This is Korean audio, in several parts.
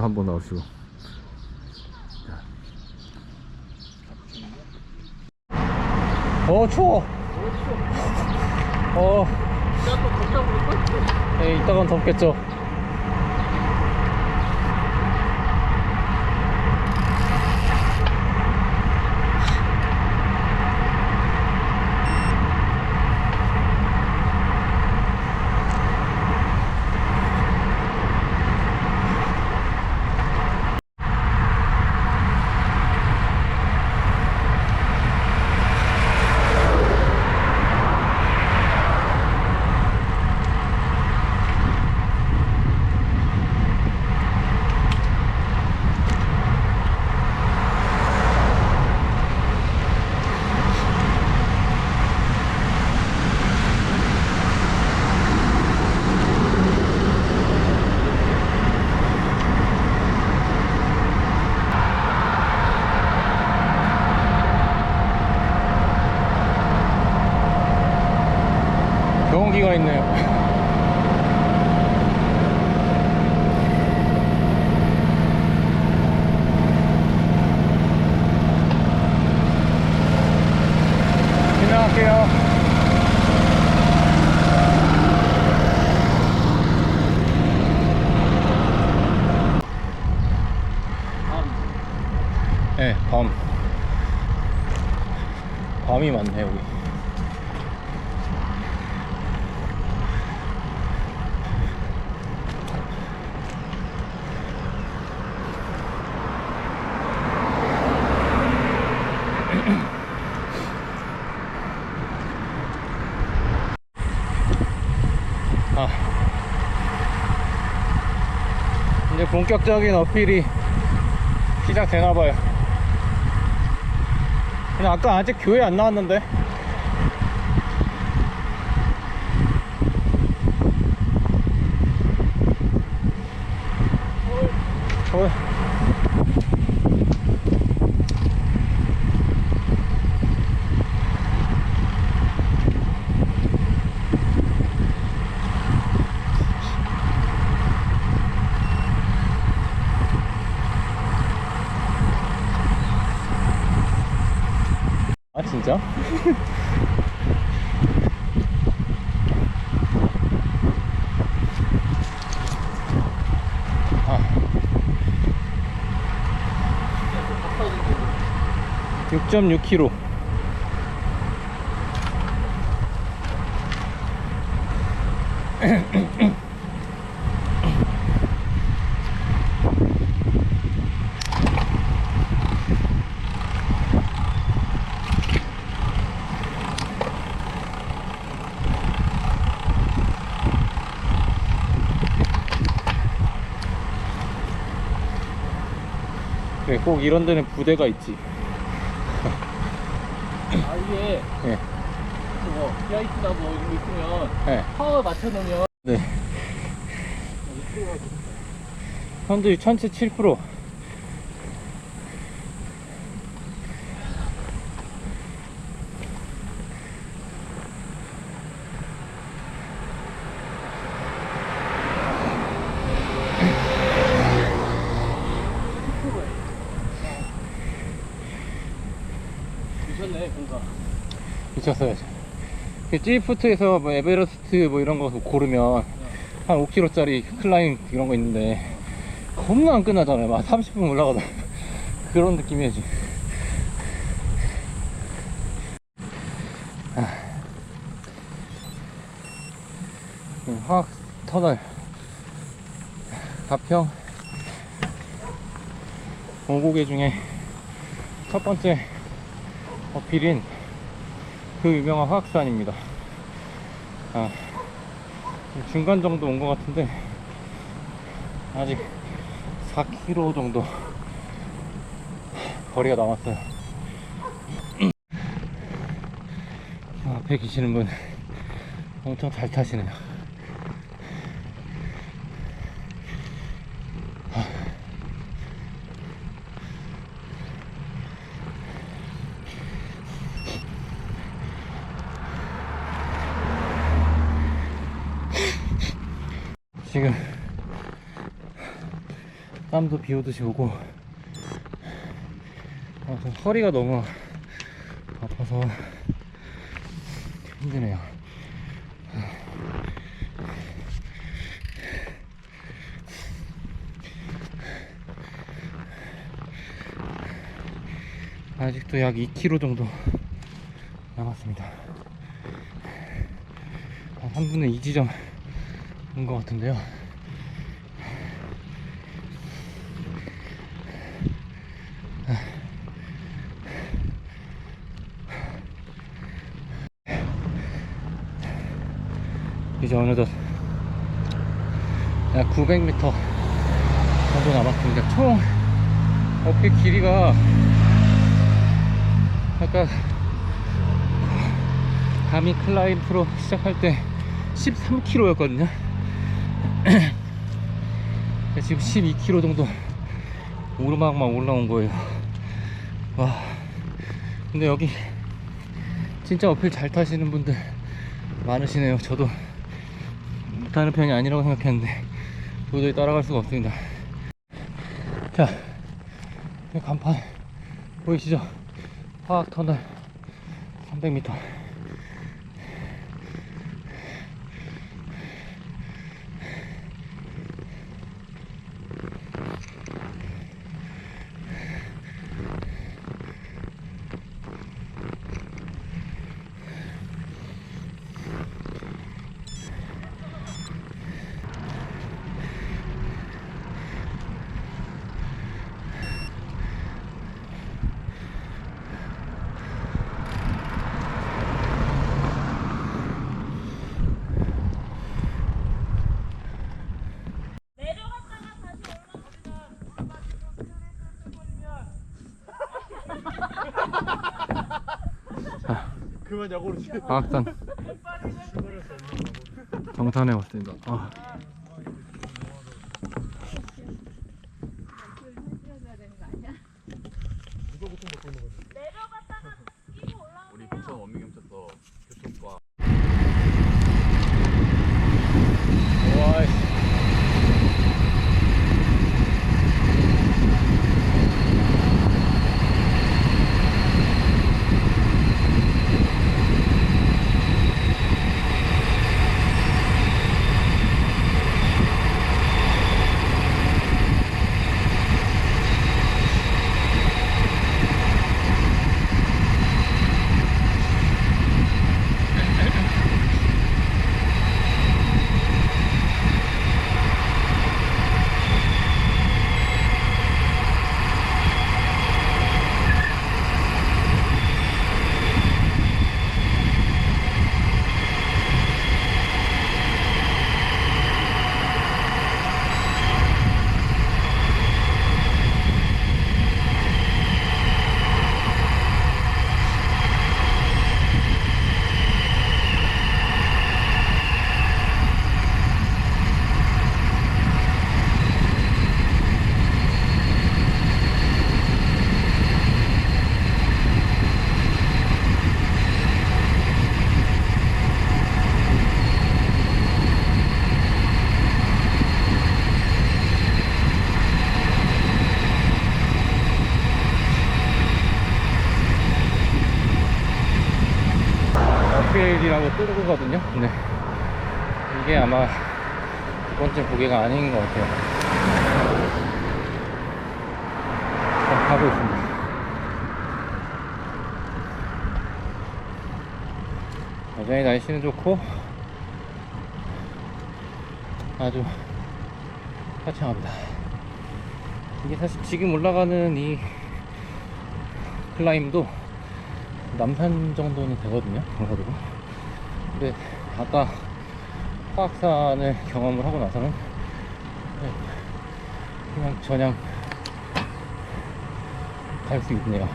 형님도 한번 나오시고. 어 추워. 어. 네, 이따간 덥겠죠 경운기가 있네요 네, 밤. 밤이 많네, 여기. 본격적인 어필이 시작되나봐요. 근데 아까 아직 교회 안 나왔는데. 진짜? 아. 6.6km 그래 네, 꼭 이런 데는 부대가 있지 아 이게 예. 그거 비아이트나 뭐 이런 거 있으면 네. 파워 맞춰놓으면 네. 현재 전체 7% 미쳤어야지 찌프트에서 뭐 에베레스트 뭐 이런 거 고르면 한 5km짜리 클라임 이런 거 있는데 겁나 안 끝나잖아요. 막 30분 올라가다 그런 느낌이지 아. 음, 화학 터널. 가평 오고개 중에 첫 번째 어필인 그 유명한 화학산입니다. 아, 중간 정도 온 것 같은데 아직 4km 정도 거리가 남았어요. 아, 앞에 계시는 분 엄청 잘 타시네요. 지금 땀도 비 오듯이 오고 아, 좀 허리가 너무 아파서 힘드네요. 아직도 약 2km 정도 남았습니다. 한 3분의 2 지점 온 것 같은데요. 이제 어느덧 약 900m 정도 남았습니다. 총 어필 길이가 아까 가미 클라임 프로 시작할 때 13km였거든요. 지금 12km 정도 오르막만 올라온 거예요. 와. 근데 여기 진짜 어필 잘 타시는 분들 많으시네요. 저도 못하는 편이 아니라고 생각했는데 도저히 따라갈 수가 없습니다. 자, 이 간판 보이시죠? 화학터널 300m. 정산에 왔습니다. 아. 어필이라고 뜨거거든요. 근데 이게 아마 두 번째 고개가 아닌 것 같아요. 자, 가고 있습니다. 여전히 날씨는 좋고 아주 화창합니다. 이게 사실 지금 올라가는 이 클라임도 남산 정도는 되거든요. 경사도가. 근데 아까 화학산을 경험을 하고 나서는 네, 그냥 저냥 갈 수 있네요.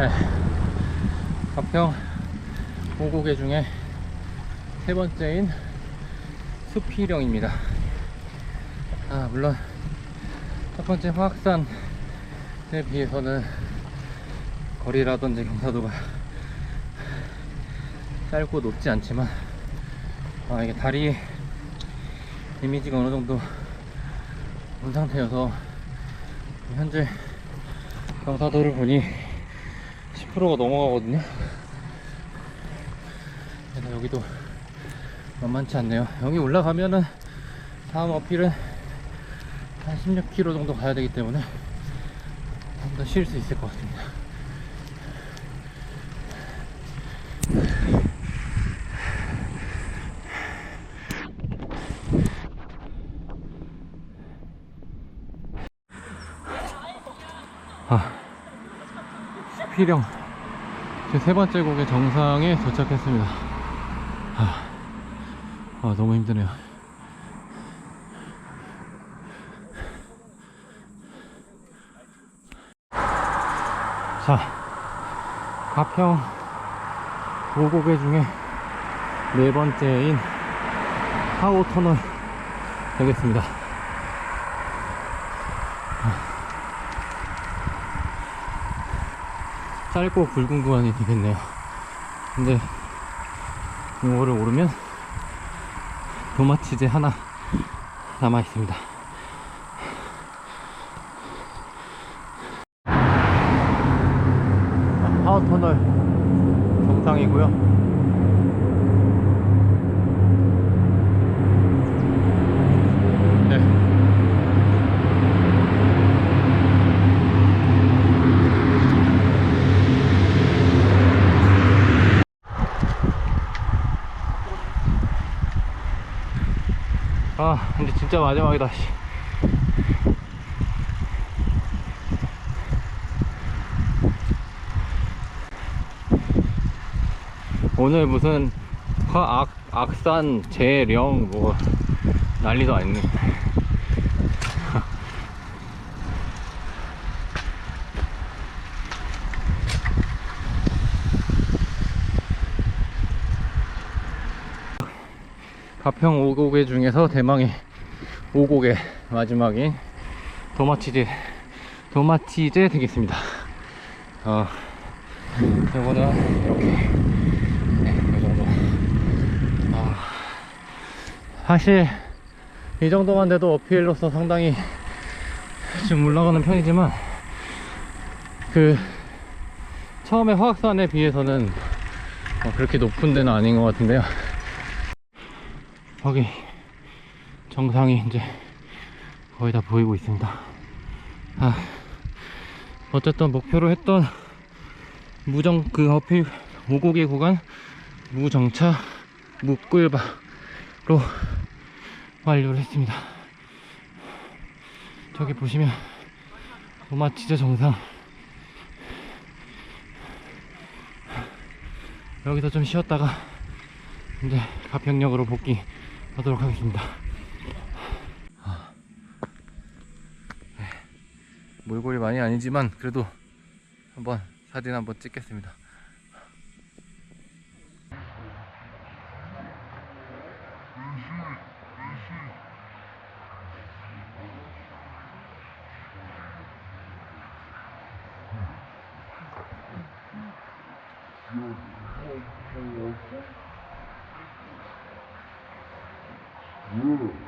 네. 가 평 5고개 중에 세 번째인 수피령입니다. 아, 물론 첫 번째 화학산에 비해서는 거리라든지 경사도가 짧고 높지 않지만 아, 이게 다리 이미지가 어느 정도 온 상태여서 현재 경사도를 보니 10%가 넘어가거든요. 그래서 여기도 만만치 않네요. 여기 올라가면은 다음 어필은 한 16km 정도 가야 되기 때문에 좀 더 쉴 수 있을 것 같습니다. 아, 수피령 제 세 번째 곡의 정상에 도착했습니다. 아, 아 너무 힘드네요. 자, 가평 5곡의 중에 네 번째인 하오 터널 되겠습니다. 짧고 굵은 구간이 되겠네요. 근데 이거를 오르면 도마치즈 하나 남아 있습니다. 하우 터널 정상이고요. 아, 근데 진짜 마지막이다. 씨. 오늘 무슨 화악 악산 재령 뭐 난리도 아니네. 가평 5곡의 중에서 대망의 5곡의 마지막인 도마치즈 도마치즈 되겠습니다. 어, 이거는 이렇게 네, 이 정도. 아, 사실 이 정도만 돼도 어필로서 상당히 좀 올라가는 편이지만 그 처음에 화학산에 비해서는 어, 그렇게 높은 데는 아닌 것 같은데요. 여기 정상이 이제 거의 다 보이고 있습니다. 아, 어쨌든 목표로 했던 무정 그 어필 5곡의 구간 무정차 무꿀바로 완료를 했습니다. 저기 보시면 도마치즈 정상 여기서 좀 쉬었다가 이제 가평역으로 복귀 하도록 하겠습니다. 아, 네. 몰골이 많이 아니지만 그래도 한번 사진 한번 찍겠습니다. 음. Ooh.